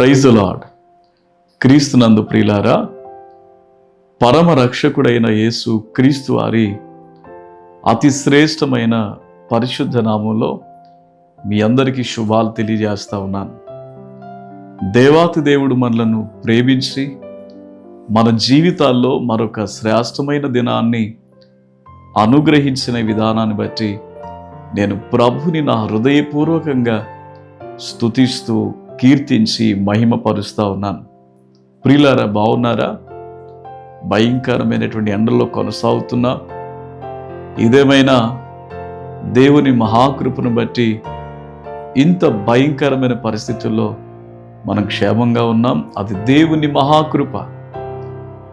Praise lord క్రీస్తునందు ప్రియులారా పరమ రక్షకుడైన యేసు క్రీస్తు వారి అతి శ్రేష్టమైన పరిశుద్ధ నామంలో మీ అందరికీ శుభాలు తెలియజేస్తా ఉన్నాను. దేవాతి దేవుడు మనలను ప్రేమించి మన జీవితాల్లో మరొక శ్రేష్టమైన దినాన్ని అనుగ్రహించిన విధానాన్ని బట్టి నేను ప్రభుని నా హృదయపూర్వకంగా స్తుతిస్తూ కీర్తించి మహిమపరుస్తూ ఉన్నాను. ప్రియులారా బాగున్నారా? భయంకరమైనటువంటి ఎండల్లో కొనసాగుతున్నా. ఇదేమైనా దేవుని మహాకృపను బట్టి ఇంత భయంకరమైన పరిస్థితుల్లో మనం క్షేమంగా ఉన్నాం. అది దేవుని మహాకృప.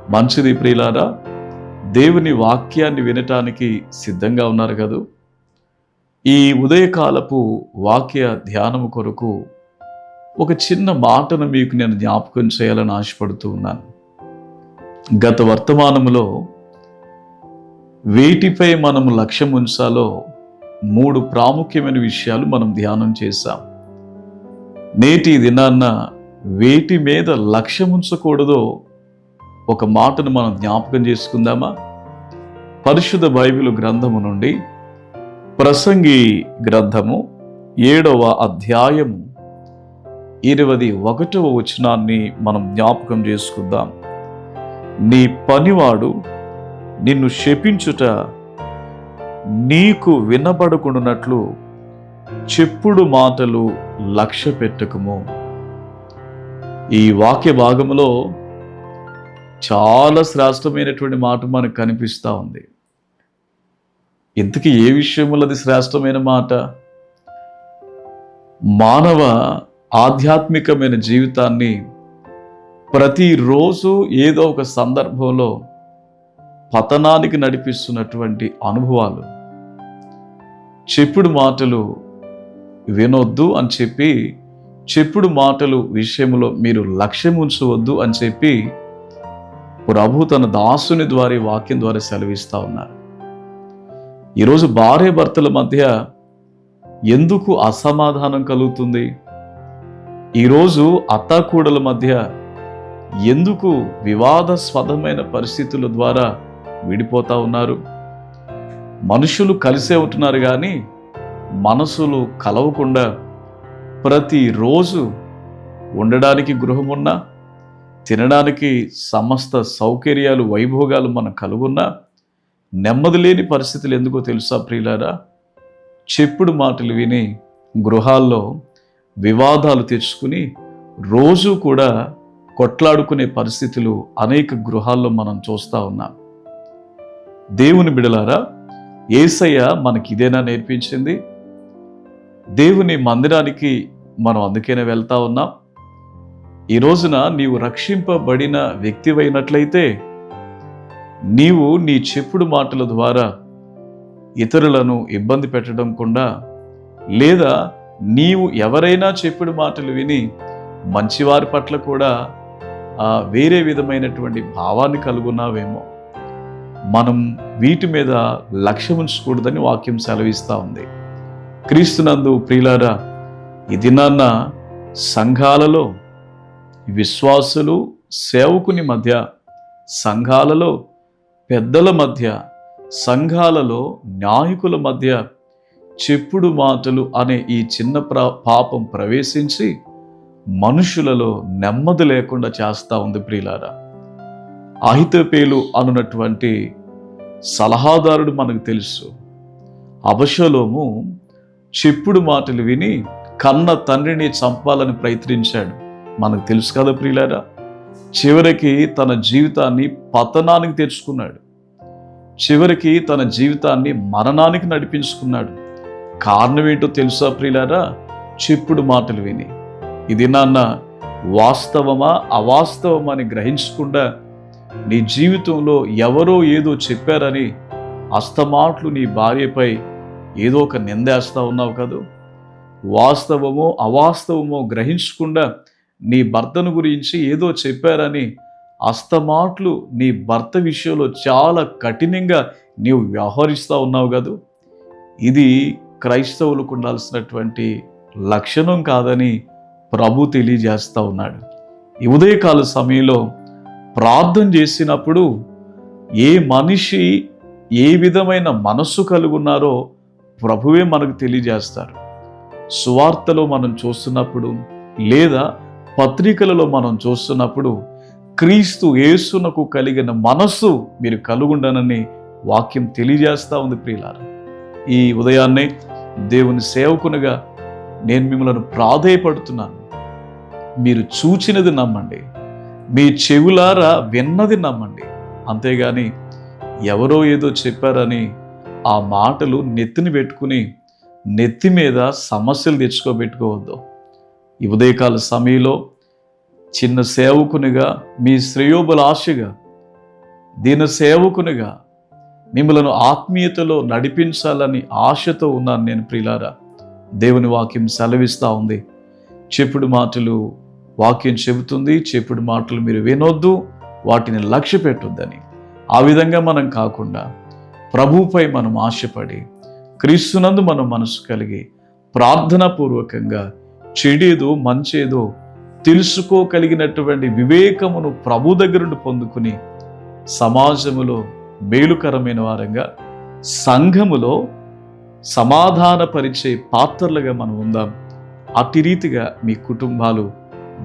మంచిది ప్రియులారా దేవుని వాక్యాన్ని వినటానికి సిద్ధంగా ఉన్నారు కదూ? ఈ ఉదయకాలపు వాక్య ధ్యానము కొరకు ఒక చిన్న మాటను మీకు నేను జ్ఞాపకం చేయాలని ఆశపడుతూ ఉన్నాను. గత వర్తమానములో వేటిపై మనం లక్ష్యం ఉంచాలో మూడు ప్రాముఖ్యమైన విషయాలు మనం ధ్యానం చేశాం. నేటి దినాన్న వేటి మీద లక్ష్యం ఉంచకూడదో ఒక మాటను మనం జ్ఞాపకం చేసుకుందామా? పరిశుద్ధ బైబిల్ గ్రంథము నుండి ప్రసంగి గ్రంథము ఏడవ అధ్యాయము ఇరవది ఒకటవ వచనాన్ని మనం జ్ఞాపకం చేసుకుందాం. నీ పనివాడు నిన్ను శపించుట నీకు వినబడకుండానట్లు చెప్పుడు మాటలు లక్ష్య పెట్టకము. ఈ వాక్య భాగంలో చాలా శ్రేష్టమైనటువంటి మాట మనకు కనిపిస్తూ ఉంది. ఇంతకీ ఏ విషయంలో అది శ్రేష్టమైన మాట? మానవ ఆధ్యాత్మికమైన జీవితాన్ని ప్రతిరోజు ఏదో ఒక సందర్భంలో పతనానికి నడిపిస్తున్నటువంటి అనుభవాలు. చెప్పుడు మాటలు వినొద్దు అని చెప్పి చెప్పుడు మాటలు విషయంలో మీరు లక్ష్యం ఉంచవద్దు అని చెప్పి ప్రభు తన దాసుని ద్వారా వాక్యం ద్వారా సెలవిస్తూ ఉన్నారు. ఈరోజు భార్య భర్తల మధ్య ఎందుకు అసమాధానం కలుగుతుంది? ఈరోజు అత్తాకూడల మధ్య ఎందుకు వివాదాస్పదమైన పరిస్థితుల ద్వారా విడిపోతా ఉన్నారు? మనుషులు కలిసే ఉంటున్నారు కానీ మనసులు కలవకుండా ప్రతిరోజు ఉండడానికి గృహమున్నా తినడానికి సమస్త సౌకర్యాలు వైభోగాలు మనం కలుగున్నా నెమ్మది లేని పరిస్థితులు ఎందుకో తెలుసా ప్రియులారా? చెప్పుడు మాటలు విని గృహాల్లో వివాదాలు తెచ్చుకుని రోజు కూడా కొట్లాడుకునే పరిస్థితులు అనేక గృహాల్లో మనం చూస్తూ ఉన్నాం. దేవుని బిడలారా ఏసయ్య మనకి ఇదేనా నేర్పించింది? దేవుని మందిరానికి మనం అందుకనే వెళ్తా ఉన్నాం. ఈ రోజున నీవు రక్షింపబడిన వ్యక్తివైనట్లయితే నీవు నీ చెప్పుడు మాటల ద్వారా ఇతరులను ఇబ్బంది పెట్టడం కూడా లేదా నీవు ఎవరైనా చెప్పిన మాటలు విని మంచివారి పట్ల కూడా వేరే విధమైనటువంటి భావాన్ని కలుగున్నావేమో. మనం వీటి మీద లక్ష్యం ఉంచకూడదని వాక్యం సెలవిస్తూ ఉంది. క్రీస్తునందు ప్రియులారా ఈ దినాన్న సంఘాలలో విశ్వాసులు సేవకుని మధ్య సంఘాలలో పెద్దల మధ్య సంఘాలలో నాయకుల మధ్య చెప్పుడు మాటలు అనే ఈ చిన్న ప్ర పాపం ప్రవేశించి మనుషులలో నెమ్మది లేకుండా చేస్తూ ఉంది ప్రియులారా. అహితపేలు అనున్నటువంటి సలహాదారుడు మనకు తెలుసు. అవశలోము చెప్పుడు మాటలు విని కన్న తండ్రిని చంపాలని ప్రయత్నించాడు. మనకు తెలుసు కదా ప్రియులారా. చివరికి తన జీవితాన్ని పతనానికి తెచ్చుకున్నాడు. చివరికి తన జీవితాన్ని మరణానికి నడిపించుకున్నాడు. కారణం ఏంటో తెలుసా ప్రియులారా? చెప్పుడు మాటలు విని. ఇది నాన్న వాస్తవమా అవాస్తవమా అని గ్రహించకుండా నీ జీవితంలో ఎవరో ఏదో చెప్పారని అస్తమాట్లు నీ భార్యపై ఏదో ఒక నిందేస్తా ఉన్నావు కదూ? వాస్తవమో అవాస్తవమో గ్రహించకుండా నీ భర్తను గురించి ఏదో చెప్పారని అస్తమాట్లు నీ భర్త విషయంలో చాలా కఠినంగా నీవు వ్యవహరిస్తూ ఉన్నావు కదూ? ఇది క్రైస్తవులకు ఉండాల్సినటువంటి లక్షణం కాదని ప్రభు తెలియజేస్తూ ఉన్నాడు. ఈ ఉదయకాల సమయంలో ప్రార్థన చేసినప్పుడు ఏ మనిషి ఏ విధమైన మనస్సు కలుగున్నారో ప్రభువే మనకు తెలియజేస్తారు. సువార్తలో మనం చూస్తున్నప్పుడు లేదా పత్రికలలో మనం చూస్తున్నప్పుడు క్రీస్తు యేసునకు కలిగిన మనస్సు మీరు కలుగుండనని వాక్యం తెలియజేస్తూ ఉంది ప్రియులారా. ఈ ఉదయాన్నే దేవుని సేవకునిగా నేను మిమ్మల్ని ప్రాధేయపడుతున్నాను. మీరు చూచినది నమ్మండి. మీ చెవులారా విన్నది నమ్మండి. అంతేగాని ఎవరో ఏదో చెప్పారని ఆ మాటలు నెత్తిని పెట్టుకుని నెత్తి మీద సమస్యలు తెచ్చుకోబెట్టుకోవద్దు. ఈ ఉదయకాల సమయంలో చిన్న సేవకునిగా మీ శ్రేయోబుల ఆశగా దీన సేవకునిగా మిమ్మలను ఆత్మీయతలో నడిపించాలని ఆశతో ఉన్నాను నేను ప్రిలారా దేవుని వాక్యం సెలవిస్తూ ఉంది. చెప్పుడు మాటలు వాక్యం చెబుతుంది. చెప్పుడు మాటలు మీరు వినొద్దు. వాటిని లక్ష్య పెట్టొద్దని. ఆ విధంగా మనం కాకుండా ప్రభుపై మనం ఆశపడి క్రీస్తునందు మనం మనసు కలిగి ప్రార్థనాపూర్వకంగా చెడేదో మంచేదో తెలుసుకోగలిగినటువంటి వివేకమును ప్రభు దగ్గర పొందుకుని సమాజములో మేలుకరమైన వారంగా సంఘములో సమాధానపరిచే పాత్రలుగా మనం ఉందాం. అతి రీతిగా మీ కుటుంబాలు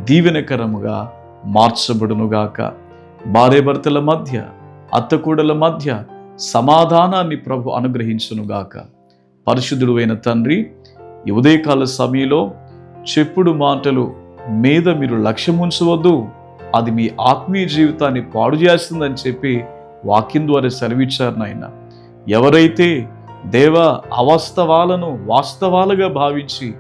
దీవెనకరముగా మార్చబడునుగాక. భార్యాభర్తల మధ్య అత్తకూడల మధ్య సమాధానాన్ని ప్రభు అనుగ్రహించునుగాక. పరిశుద్ధుడు అయిన తండ్రి ఈ ఉదయకాల సమయంలో చెప్పుడు మాటలు మీద మీరు లక్ష్యం ఉంచవద్దు అది మీ ఆత్మీయ జీవితాన్ని పాడు చేస్తుందని చెప్పి వాక్యం ద్వారా సెలవిచ్చారు నాయన ఎవరైతే దేవ అవాస్తవాలను వాస్తవాలుగా భావించి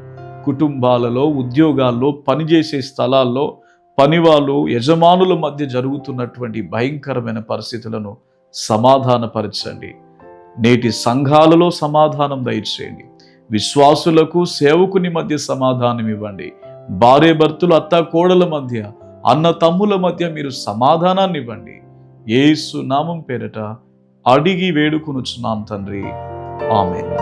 కుటుంబాలలో ఉద్యోగాల్లో పనిచేసే స్థలాల్లో పనివాళ్ళు యజమానుల మధ్య జరుగుతున్నటువంటి భయంకరమైన పరిస్థితులను సమాధానపరచండి. నేటి సంఘాలలో సమాధానం దయచేయండి. విశ్వాసులకు సేవకుని మధ్య సమాధానం ఇవ్వండి. భార్య భర్తలు అత్త కోడల మధ్య అన్న తమ్ముల మధ్య మీరు సమాధానాన్ని ఇవ్వండి. ఏసు నామం పేరట అడిగి వేడుకొనుచున్నాం తండ్రి. ఆమె